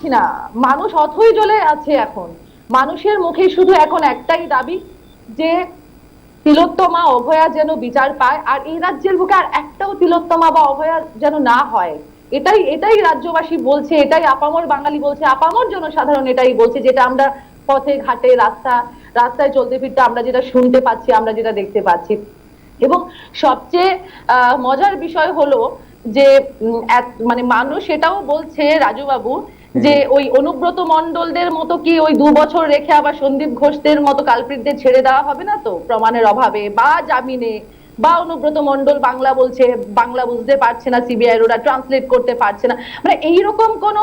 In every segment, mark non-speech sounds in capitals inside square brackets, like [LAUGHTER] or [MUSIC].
পাচ্ছি না। মানুষ অথই জ্বলে আছে এখন। মানুষের মুখে শুধু এখন একটাই দাবি যে তিলোত্তমা, অভয়া যেন বিচার পায়, আর এই রাজ্যের বুকে আর একটাও তিলোত্তমা বা অভয়া যেন না হয়। এটাই এটাই রাজ্যবাসী বলছে, এটাই আপামর বাঙালি বলছে, আপামর জনসাধারণ এটাই বলছে, যেটা আমরা পথে, ঘাটে, রাস্তা, রাস্তায় চলতে ফিরতে আমরা যেটা শুনতে পাচ্ছি, আমরা যেটা দেখতে পাচ্ছি। এবং সবচেয়ে মজার বিষয় হলো যে মানে মানুষ এটাও বলছে রাজু বাবু যে ওই অনুব্রত মণ্ডলদের মতো কি ওই দু বছর রেখে আবার সন্দীপ ঘোষদের মতো কালপ্রিটদের ছেড়ে দেওয়া হবে না তো প্রমাণের অভাবে? বা জামিনে? বা অনুব্রত মণ্ডল বাংলা বলছে, বাংলা বুঝতে পারছে না, সিবিআই ওরা ট্রান্সলেট করতে পারছে না। মানে এইরকম কোনো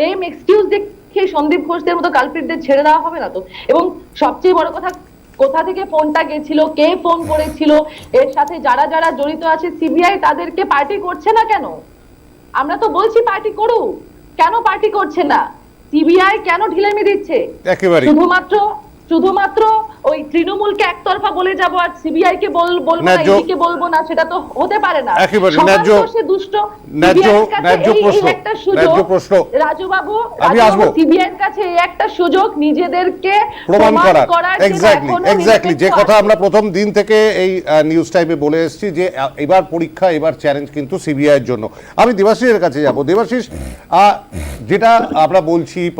লেম এক্সকিউজ দেখে সন্দীপ ঘোষদের মতো কালপ্রিটদের ছেড়ে দেওয়া হবে না তো? এবং সবচেয়ে বড় কথা, কোথা থেকে ফোনটা গেছিল, কে ফোন করেছিল, এর সাথে যারা যারা জড়িত আছে, সিবিআই তাদেরকে পার্টি করছে না কেন? আমরা তো বলছি পার্টি করুক। কেন পার্টি করছে না? সিবিআই কেন ঢিলেমি দিচ্ছে? একেবারে শুধুমাত্র শুধুমাত্র ওই তৃণমূলকে একতরফা বলে যাব আর সিবিআই কে বল বলব না বলব না সেটা তো হতে পারে না। একেবারে ন্যায্য- দুষ্ট ন্যায্য- ন্যায্য প্রশ্ন, ন্যায্য প্রশ্ন। রাজু বাবু আমি আসব। সিবিআই এর কাছে এই একটা সুযোগ নিজেদেরকে প্রমাণ করার। এক্স্যাক্টলি এক্স্যাক্টলি যে কথা আমরা প্রথম দিন থেকে এই নিউজ টাইমে বলে এসেছি যে এবার পরীক্ষা এবার চ্যালেঞ্জ কিন্তু সিবিআই এর জন্য। আমি দেবাশিসের কাছে যাব। দেবাশিস যেটা আমরা বলছি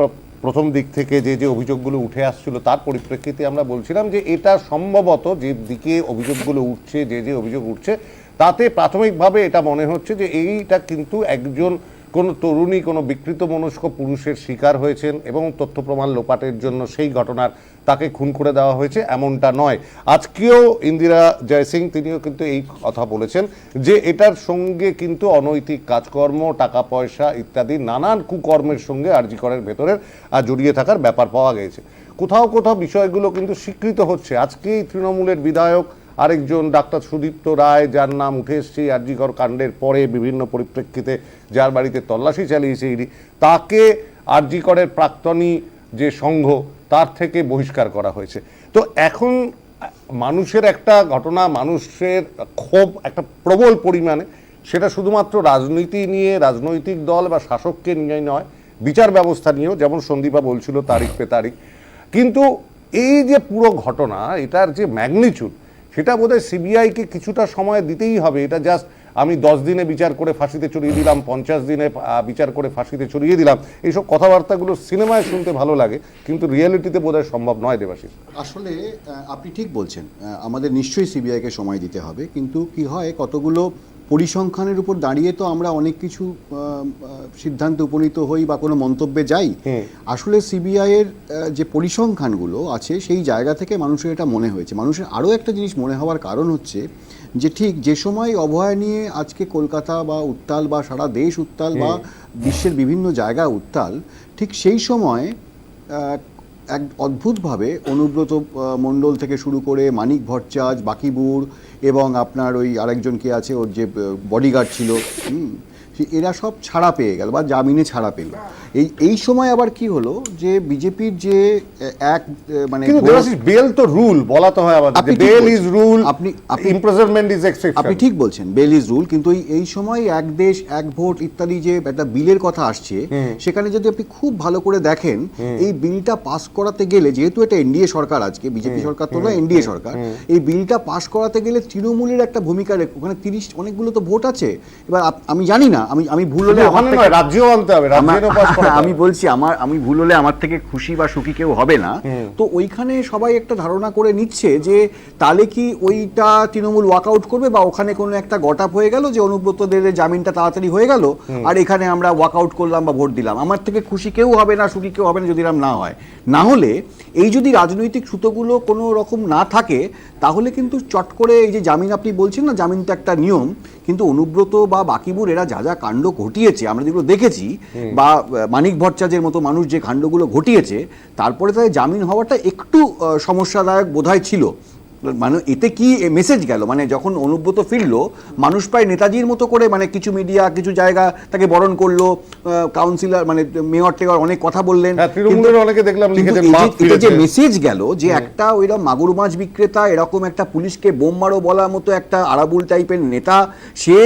প্রথম দিক থেকে যে যে অভিযোগগুলো উঠে আসছিল তার পরিপ্রেক্ষিতে আমরা বলছিলাম যে, এটা সম্ভবত যে দিকে অভিযোগগুলো উঠছে, যে যে অভিযোগ উঠছে, তাতে প্রাথমিকভাবে এটা মনে হচ্ছে যে, এইটা কিন্তু একজন কোনো তরুণী কোনো বিকৃত মনস্ক পুরুষের শিকার হয়েছেন এবং তথ্য প্রমাণ লোপাটের জন্য সেই ঘটনার তাকে খুন করে দেওয়া হয়েছে এমনটা নয়। আজকেও ইন্দিরা জয়সিং তিনিও কিন্তু এই কথা বলেছেন যে এটার সঙ্গে কিন্তু অনৈতিক কাজকর্ম, টাকা, পয়সা ইত্যাদি নানান কুকর্মের সঙ্গে আরজিকরের ভেতরের জড়িয়ে থাকার ব্যাপার পাওয়া গেছে। কোথাও কোথাও বিষয়গুলো কিন্তু স্বীকৃত হচ্ছে। আজকেই তৃণমূলের বিধায়ক আরেকজন ডাক্তার সুদীপ্ত রায়, যার নাম উঠে এসছে আরজিকর কাণ্ডের পরে বিভিন্ন পরিপ্রেক্ষিতে যার বাড়িতে তল্লাশি চালিয়েছে ইডি তাকে আরজিকরের প্রাক্তনী যে সংঘ, তার থেকে বহিষ্কার করা হয়েছে। তো এখন মানুষের একটা ঘটনা, মানুষের ক্ষোভ, একটা প্রবল পরিমাণে, সেটা শুধুমাত্র রাজনীতি নিয়ে, রাজনৈতিক দল বা শাসককে নিয়ে নয়, বিচার ব্যবস্থা নিয়েও, যেমন সন্দীপা বলছিল, তারিখ পে তারিখ। কিন্তু এই যে পুরো ঘটনা, এটার যে ম্যাগনিচুড সেটা বোধহয় সিবিআইকে কিছুটা সময় দিতেই হবে। এটা জাস্ট আমি দশ দিনে বিচার করে ফাঁসিতে চড়িয়ে দিলাম, পঞ্চাশ দিনে বিচার করে ফাঁসিতে চড়িয়ে দিলাম। এইসব কথাবার্তাগুলো সিনেমায় শুনতে ভালো লাগে, কিন্তু রিয়েলিটিতে বোধহয় সম্ভব নয় দেবাশিস। আসলে আপনি ঠিক বলছেন আমাদের নিশ্চয়ই সিবিআইকে সময় দিতে হবে, কিন্তু কি হয়, কতগুলো পরিসংখ্যানের উপর দাঁড়িয়ে তো আমরা অনেক কিছু সিদ্ধান্তে উপনীত হই বা কোনো মন্তব্যে যাই। আসলে সিবিআই এর যে পরিসংখ্যানগুলো আছে সেই জায়গা থেকে মানুষের এটা মনে হয়েছে। মানুষের আরও একটা জিনিস মনে হওয়ার কারণ হচ্ছে যে ঠিক যে সময় অভয়া নিয়ে আজকে কলকাতা বা উত্তাল বা সারা দেশ উত্তাল বা বিশ্বের বিভিন্ন জায়গা উত্তাল ঠিক সেই সময় এক অদ্ভুতভাবে অনুব্রত মণ্ডল থেকে শুরু করে মানিক ভট্টাচার্য বাকিবুর এবং আপনার ওই আরেকজন কে আছে ওর যে বডিগার্ড ছিল এরা সব ছাড়া পেয়ে গেল বা জামিনে ছাড়া পেল। এই এই সময় আবার কি হলো যে বিজেপির যে এক মানে বেল তো রুল বলা তো হয় আমাদের বেল। ইজ রুল আপনি- ইমপ্রিজনমেন্ট ইজ এক্সেপশন আপনি ঠিক বলছেন বেল ইজ রুল কিন্তু এই সময় এক দেশ এক ভোট ইত্যাদি যে একটা বিলের কথা আসছে সেখানে যদি আপনি খুব ভালো করে দেখেন এই বিলটা পাস করাতে গেলে যেহেতু এটা এনডিএ সরকার আজকে বিজেপি সরকার তো নয় এনডিএ সরকার এই বিলটা পাস করাতে গেলে তৃণমূলের একটা ভূমিকা রেখে ওখানে তিরিশ অনেকগুলো তো ভোট আছে এবার আমি জানি না আমি আমি ভুল হলে আমার থেকে- রাজ্যেও আনতে হবে। [LAUGHS] আমি বলছি আমার আমি ভুল হলে আমার থেকে খুশি বা সুখী কেউ হবে না। তো ওইখানে সবাই একটা ধারণা করে নিচ্ছে যে তাহলে কি ওইটা তৃণমূল ওয়াকআউট করবে বা ওখানে কোনো একটা গটাপ হয়ে গেল যে অনুব্রতদের জামিনটা তাড়াতাড়ি হয়ে গেল আর এখানে আমরা ওয়াকআউট করলাম বা ভোট দিলাম। আমার থেকে খুশি কেউ হবে না সুখী কেউ হবে না যদি এরম না হয়। না হলে এই যদি রাজনৈতিক সুতোগুলো কোনো রকম না থাকে তাহলে কিন্তু চট করে এই যে জামিন আপনি বলছেন না জামিন তো একটা নিয়ম কিন্তু অনুব্রত বা বাকিবুর এরা যা যা কাণ্ড ঘটিয়েছে আমরা যেগুলো দেখেছি বা মানিক ভট্টাচার্যের মতো মানুষ যে কাণ্ডগুলো ঘটিয়েছে তারপরে তাদের জামিন হওয়াটা একটু সমস্যাদায়ক বোধহয় ছিল। মানে এতে কি মেসেজ গেল? মানে যখন অনুব্রত ফিরলো মানুষ প্রায় নেতাজির মতো করে মানে কিছু মিডিয়া কিছু জায়গা তাকে বরণ করল কাউন্সিলর মানে মেয়র টেয়র অনেক কথা বললেন। হ্যাঁ, অনেকে দেখলাম এটা যে মেসেজ গেল যে একটা ওইরকম মাগুর মাছ বিক্রেতা এরকম একটা পুলিশকে বোম মারো বলার মতো একটা আরাবুল টাইপের নেতা সে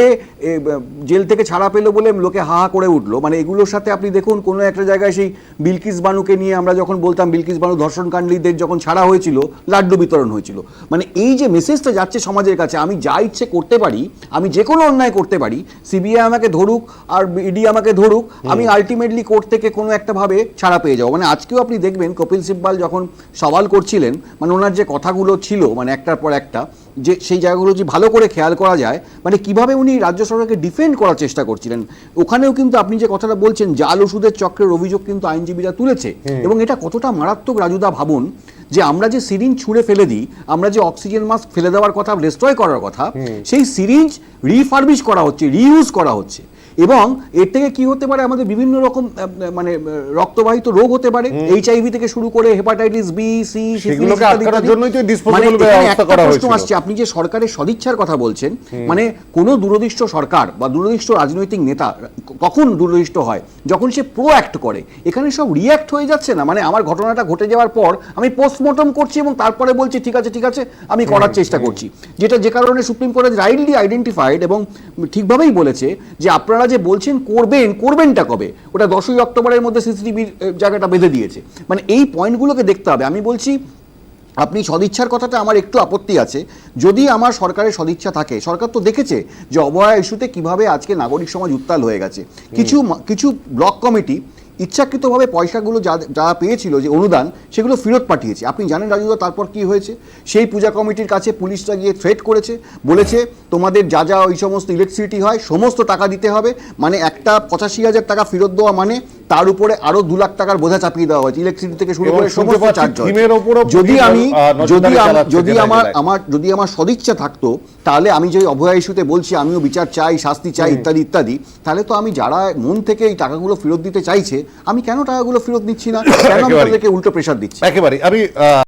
জেল থেকে ছাড়া পেল বলে লোকে হা হা করে উঠল। মানে এগুলোর সাথে আপনি দেখুন কোনো একটা জায়গায় সেই বিলকিস বানুকে নিয়ে আমরা যখন বলতাম বিলকিস বানু ধর্ষণকাণ্ডীদের যখন ছাড়া হয়েছিল লাড্ডু বিতরণ হয়েছিল। মানে এই যে মেসেজটা যাচ্ছে সমাজের কাছে আমি যা ইচ্ছে করতে পারি আমি যে কোনো অন্যায় করতে পারি সিবিআই আমাকে ধরুক আর ইডি আমাকে ধরুক আমি আলটিমেটলি কোর্ট থেকে কোনো একটা ভাবে ছাড়া পেয়ে যাব। মানে আজকেও আপনি দেখবেন কপিল সিব্বাল যখন সওয়াল করছিলেন মানে ওনার যে কথাগুলো ছিল মানে একটার পর একটা যে সেই জায়গাগুলো যে ভালো করে খেয়াল করা যায় মানে কীভাবে উনি রাজ্য সরকারকে ডিফেন্ড করার চেষ্টা করছিলেন ওখানেও কিন্তু আপনি যে কথাটা বলছেন জাল ওষুধের চক্রের অভিযোগ কিন্তু আইনজীবীরা তুলেছে। এবং এটা কতটা মারাত্মক রাজুদা ভাবুন যে আমরা যে সিরিঞ্জ ছুঁড়ে ফেলে দিই আমরা যে অক্সিজেন মাস্ক ফেলে দেওয়ার কথা ডিস্ট্রয় করার কথা সেই সিরিঞ্জ রিফার্বিশ করা হচ্ছে রিউজ করা হচ্ছে। এবং এর থেকে কি হতে পারে? আমাদের বিভিন্ন রকম মানে রক্তবাহিত রোগ হতে পারে। এইচআইভি থেকে শুরু করে হেপাটাইটিস বি সি প্রশ্ন আসছে। আপনি যে সরকারের সদিচ্ছার কথা বলছেন মানে কোনো দূরদৃষ্ট সরকার বা দূরদৃষ্ট রাজনৈতিক নেতা কখন দূরদৃষ্ট হয়? যখন সে প্রো অ্যাক্ট করে এখানে সব রিয়্যাক্ট হয়ে যাচ্ছে না। মানে আমার ঘটনাটা ঘটে যাওয়ার পর আমি পোস্টমর্টম করছি এবং তারপরে বলছি ঠিক আছে ঠিক আছে আমি করার চেষ্টা করছি। যেটা যে কারণে সুপ্রিম কোর্ট রাইটলি আইডেন্টিফাইড এবং ঠিকভাবেই বলেছে যে আপনারা যে বলছেন করবেন করবেনটা কবে? ওটা দশই অক্টোবরের মধ্যে সিসিটিভির জায়গাটা বেঁধে দিয়েছে। মানে এই পয়েন্টগুলোকে দেখতে হবে। আমি বলছি আপনি সদিচ্ছার কথাটা আমার একটু আপত্তি আছে। যদি আমার সরকারের সদিচ্ছা থাকে সরকার তো দেখেছে যে অবহেলা ইস্যুতে কীভাবে আজকে নাগরিক সমাজ উত্তাল হয়ে গেছে। কিছু কিছু ব্লক কমিটি ইচ্ছাকৃতভাবে পয়সাগুলো যা যা পেয়েছিল যে অনুদান, সেগুলো ফেরত পাঠিয়েছে। আপনি জানেন রাজুদা তারপর কি হয়েছে? সেই পূজা কমিটির কাছে পুলিশরা গিয়ে থ্রেট করেছে, বলেছে তোমাদের যা যা ওই সমস্ত ইলেকট্রিসিটি হয়, সমস্ত টাকা দিতে হবে। মানে একটা পঁচাশি হাজার টাকা ফেরত দেওয়া মানে তার উপরে আরও দু লাখ টাকার বোঝা চাপিয়ে দেওয়া হয়েছে। ইলেকট্রিসিটি থেকে শুরু করে সমস্ত চার্জ যদি আমি যদি যদি আমার আমার যদি আমার সদিচ্ছা থাকতো তাহলে আমি যে অভয়া ইস্যুতে বলছি আমিও বিচার চাই শাস্তি চাই ইত্যাদি ইত্যাদি তাহলে তো আমি যারা মন থেকে এই টাকাগুলো ফেরত দিতে চাইছে আমি কেন টাকাগুলো ফেরত দিচ্ছি না? কেন আমি তাদেরকে উল্টো প্রেশার দিচ্ছি? একেবারে আমি